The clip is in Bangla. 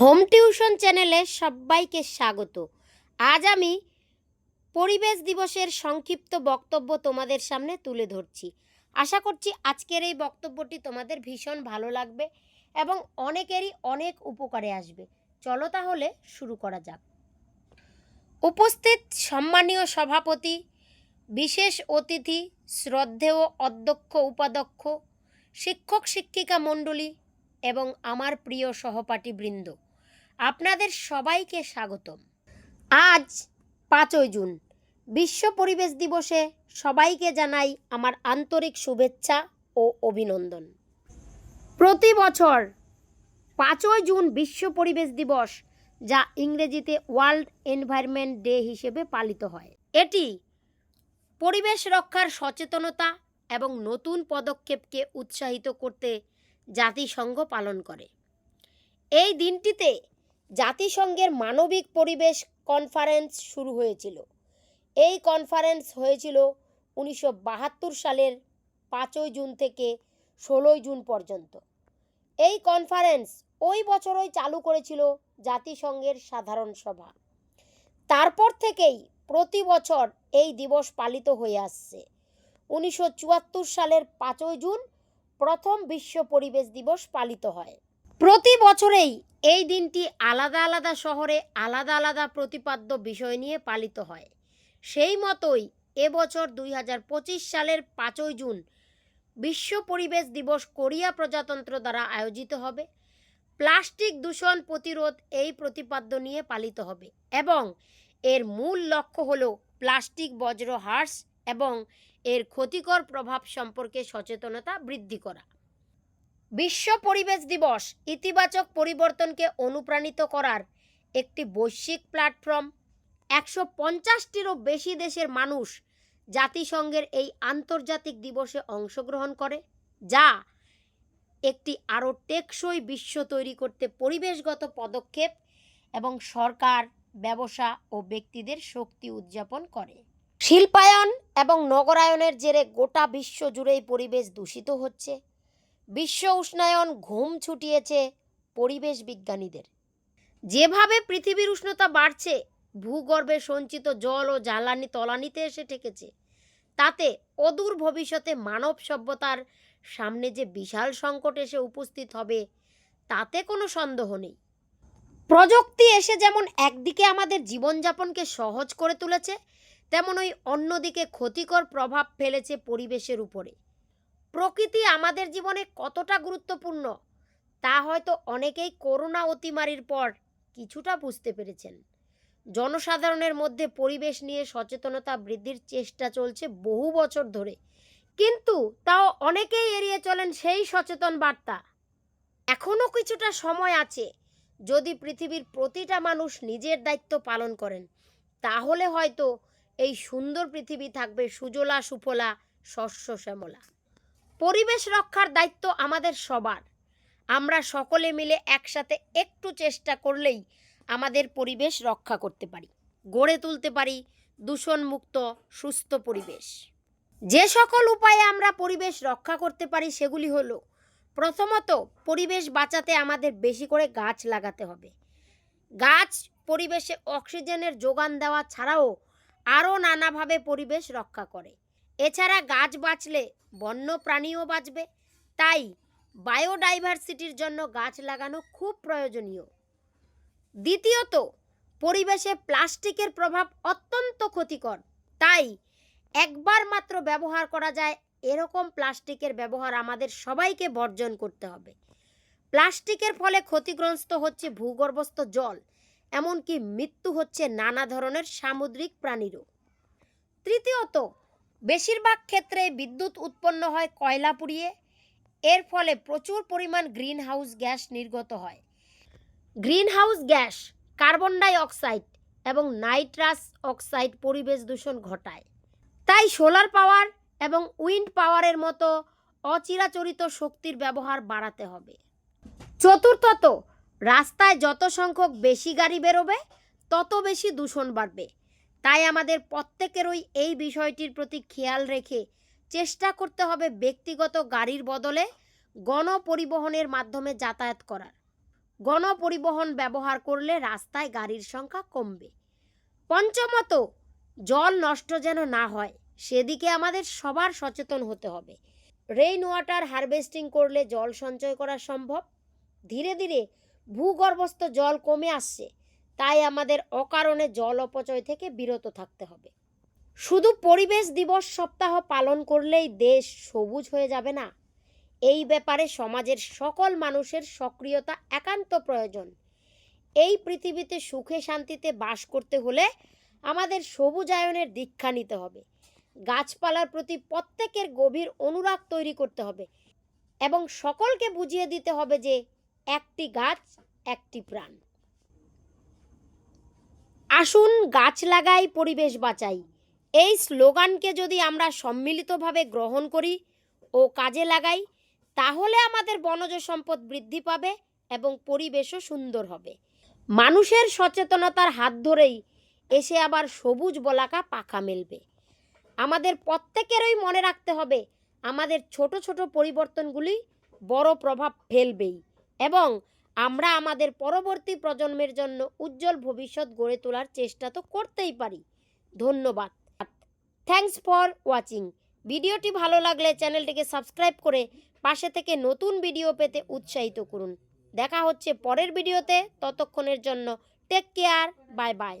হোম টিউশন চ্যানেলে সবাইকে স্বাগত। আজ আমি পরিবেশ দিবসের সংক্ষিপ্ত বক্তব্য তোমাদের সামনে তুলে ধরছি। আশা করছি আজকের এই বক্তব্যটি তোমাদের ভীষণ ভালো লাগবে এবং অনেকেরই অনেক উপকারে আসবে। চলো তাহলে শুরু করা যাক। উপস্থিত সম্মানীয় সভাপতি, বিশেষ অতিথি, শ্রদ্ধেয় অধ্যক্ষ, উপাধ্যক্ষ, শিক্ষক, শিক্ষিকা মণ্ডলী এবং আমার প্রিয় সহপাঠী বৃন্দ আপনাদের সবাইকে স্বাগতম। আজ পাঁচই জুন, বিশ্ব পরিবেশ দিবসে সবাইকে জানাই আমার আন্তরিক শুভেচ্ছা ও অভিনন্দন। প্রতি বছর পাঁচই জুন বিশ্ব পরিবেশ দিবস, যা ইংরেজিতে ওয়ার্ল্ড এনভায়রনমেন্ট ডে হিসেবে পালিত হয়। এটি পরিবেশ রক্ষার সচেতনতা এবং নতুন পদক্ষেপকে উৎসাহিত করতে জাতিসংঘ পালন করে। এই দিনটিতে জাতিসংঘের মানবিক পরিবেশ কনফারেন্স শুরু হয়েছিল। এই কনফারেন্স হয়েছিল উনিশশো বাহাত্তর সালের পাঁচই জুন থেকে ষোলোই জুন পর্যন্ত। এই কনফারেন্স ওই বছরই চালু করেছিল জাতিসংঘের সাধারণ সভা। তারপর থেকেই প্রতি বছর এই দিবস পালিত হয়ে আসছে। উনিশশো চুয়াত্তর সালের পাঁচই জুন প্রথম বিশ্ব পরিবেশ দিবস পালিত হয়। প্রতি বছরেই এই দিনটি আলাদা আলাদা শহরে আলাদা আলাদা প্রতিপাদ্য বিষয় নিয়ে পালিত হয়। সেই মতোই এবছর দুই হাজার পঁচিশ সালের পাঁচই জুন বিশ্ব পরিবেশ দিবস কোরিয়া প্রজাতন্ত্র দ্বারা আয়োজিত হবে। প্লাস্টিক দূষণ প্রতিরোধ এই প্রতিপাদ্য নিয়ে পালিত হবে এবং এর মূল লক্ষ্য হল প্লাস্টিক, বজ্র, হ্রাস এবং এর ক্ষতিকর প্রভাব সম্পর্কে সচেতনতা বৃদ্ধি করা। বিশ্ব পরিবেশ দিবস ইতিবাচক পরিবর্তনকে অনুপ্রাণিত করার একটি বৈশ্বিক প্ল্যাটফর্ম। একশো পঞ্চাশটিরও বেশি দেশের মানুষ জাতিসংঘের এই আন্তর্জাতিক দিবসে অংশগ্রহণ করে, যা একটি আরও টেকসই বিশ্ব তৈরি করতে পরিবেশগত পদক্ষেপ এবং সরকার, ব্যবসা ও ব্যক্তিদের শক্তি উদযাপন করে। শিল্পায়ন এবং নগরায়নের জেরে গোটা বিশ্ব জুড়েই পরিবেশ দূষিত হচ্ছে। বিশ্ব উষ্ণায়ন ঘুম ছুটিয়েছে পরিবেশ বিজ্ঞানীদের। যেভাবে পৃথিবীর উষ্ণতা বাড়ছে, ভূগর্ভে সঞ্চিত জল ও জ্বালানি তলানিতে এসে ঠেকেছে, তাতে অদূর ভবিষ্যতে মানব সভ্যতার সামনে যে বিশাল সংকট এসে উপস্থিত হবে, তাতে কোনো সন্দেহ নেই। প্রযুক্তি এসে যেমন একদিকে আমাদের জীবনযাপনকে সহজ করে তুলেছে, তেমন ওই অন্যদিকে ক্ষতিকর প্রভাব ফেলেছে পরিবেশের উপরে। প্রকৃতি আমাদের জীবনে কতটা গুরুত্বপূর্ণ, তা হয়তো অনেকেই করোনা অতিমারির পর কিছুটা বুঝতে পেরেছেন। জনসাধারণের মধ্যে পরিবেশ নিয়ে সচেতনতা বৃদ্ধির চেষ্টা চলছে বহু বছর ধরে। কিন্তু তাও অনেকেই এড়িয়ে চলেন সেই সচেতন বার্তা। এখনও কিছুটা সময় আছে, যদি পৃথিবীর প্রতিটা মানুষ নিজের দায়িত্ব পালন করেন, তাহলে হয়তো এই সুন্দর পৃথিবী থাকবে সুজলা সুফলা শস্য শ্যামলা। পরিবেশ রক্ষার দায়িত্ব আমাদের সবার। আমরা সকলে মিলে একসাথে একটু চেষ্টা করলেই আমাদের পরিবেশ রক্ষা করতে পারি, গড়ে তুলতে পারি দূষণমুক্ত, সুস্থ পরিবেশ। যে সকল উপায়ে আমরা পরিবেশ রক্ষা করতে পারি সেগুলি হলো, প্রথমত পরিবেশ বাঁচাতে আমাদের বেশি করে গাছ লাগাতে হবে। গাছ পরিবেশে অক্সিজেনের যোগান দেওয়া ছাড়াও আরও নানাভাবে পরিবেশ রক্ষা করে। এছাড়া গাছ বাঁচলে বন্য প্রাণীও বাঁচবে। তাই বায়োডাইভার্সিটির জন্য গাছ লাগানো খুব প্রয়োজনীয়। দ্বিতীয়ত, পরিবেশে প্লাস্টিকের প্রভাব অত্যন্ত ক্ষতিকর। তাই একবার মাত্র ব্যবহার করা যায়, এরকম প্লাস্টিকের ব্যবহার আমাদের সবাইকে বর্জন করতে হবে। প্লাস্টিকের ফলে ক্ষতিগ্রস্ত হচ্ছে ভূগর্ভস্থ জল, এমনকি মৃত্যু হচ্ছে নানা ধরনের সামুদ্রিক প্রাণীরও। তৃতীয়ত বেশিরভাগ ক্ষেত্রে বিদ্যুৎ উৎপন্ন হয় কয়লা পুড়িয়ে। এর ফলে প্রচুর পরিমাণ গ্রিন হাউস গ্যাস নির্গত হয়। Green house gas carbon dioxide এবং নাইট্রাস অক্সাইড পরিবেশ দূষণ ঘটায়। তাই সোলার পাওয়ার এবং উইন্ড পাওয়ারের মতো অচিরাচরিত শক্তির ব্যবহার বাড়াতে হবে। চতুর্থত, রাস্তায় যত সংখ্যক বেশি গাড়ি বেরোবে, তত বেশি দূষণ বাড়বে। তাই আমাদের প্রত্যেকেরই এই বিষয়টির প্রতি খেয়াল রেখে চেষ্টা করতে হবে ব্যক্তিগত গাড়ির বদলে গণপরিবহনের মাধ্যমে যাতায়াত করার। গণপরিবহন ব্যবহার করলে রাস্তায় গাড়ির সংখ্যা কমবে। পঞ্চমত, জল নষ্ট যেন না হয়, সেদিকে আমাদের সবার সচেতন হতে হবে। রেইন ওয়াটার হারভেস্টিং করলে জল সঞ্চয় করা সম্ভব। ধীরে ধীরে ভূগর্ভস্থ জল কমে আসছে। তাই আমাদের অকারণে জল অপচয় থেকে বিরত থাকতে হবে। শুধু পরিবেশ দিবস সপ্তাহ পালন করলেই দেশ সবুজ হয়ে যাবে না। এই ব্যাপারে সমাজের সকল মানুষের সক্রিয়তা একান্ত প্রয়োজন। এই পৃথিবীতে সুখে শান্তিতে বাস করতে হলে আমাদের সবুজায়নের দীক্ষা নিতে হবে। গাছপালার প্রতি প্রত্যেকের গভীর অনুরাগ তৈরি করতে হবে এবং সকলকে বুঝিয়ে দিতে হবে যে একটি গাছ একটি প্রাণ। আসুন গাছ লাগাই, পরিবেশ বাঁচাই। এই স্লোগানকে যদি আমরা সম্মিলিতভাবে গ্রহণ করি ও কাজে লাগাই, তাহলে আমাদের বনজ সম্পদ বৃদ্ধি পাবে এবং পরিবেশও সুন্দর হবে। মানুষের সচেতনতার হাত ধরেই এসে আবার সবুজ বলাকা পাখা মেলবে। আমাদের প্রত্যেকেরই মনে রাখতে হবে, আমাদের ছোট ছোট পরিবর্তনগুলি বড় প্রভাব ফেলবেই এবং আমরা আমাদের পরবর্তী প্রজন্মের জন্য উজ্জ্বল ভবিষ্যৎ গড়ে তোলার চেষ্টা তো করতেই পারি। ধন্যবাদ। থ্যাংকস ফর ওয়াচিং ভিডিওটি ভালো লাগলে চ্যানেলটিকে সাবস্ক্রাইব করে পাশে থেকে নতুন ভিডিও পেতে উৎসাহিত করুন। দেখা হচ্ছে পরের ভিডিওতে। ততক্ষণের জন্য টেক কেয়ার বাই বাই